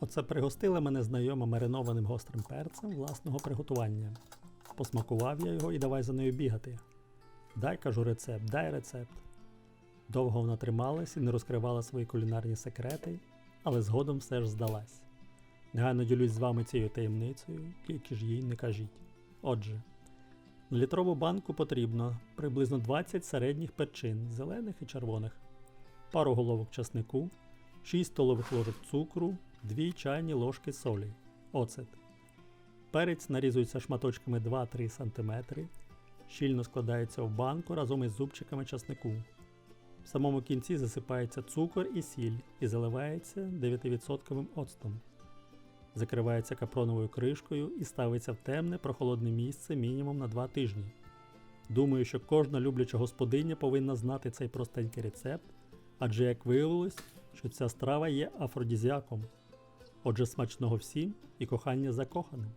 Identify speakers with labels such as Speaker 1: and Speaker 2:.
Speaker 1: Оце пригостили мене знайома маринованим гострим перцем власного приготування. Посмакував я його і давай за нею бігати. Дай кажу рецепт, дай рецепт. Довго вона трималась і не розкривала свої кулінарні секрети, але згодом все ж здалась. Негайно ділюсь з вами цією таємницею, тільки ж їй не кажіть. Отже, на літрову банку потрібно приблизно 20 середніх перчин, зелених і червоних, пару головок часнику, 6 столових ложок цукру, 2 чайні ложки солі, оцет. Перець нарізується шматочками 2-3 см, щільно складається в банку разом із зубчиками часнику. В самому кінці засипається цукор і сіль і заливається 9% оцтом. Закривається капроновою кришкою і ставиться в темне прохолодне місце мінімум на 2 тижні. Думаю, що кожна любляча господиня повинна знати цей простенький рецепт, адже як виявилось, що ця страва є афродізіаком. Отже, смачного всім і кохання закоханим.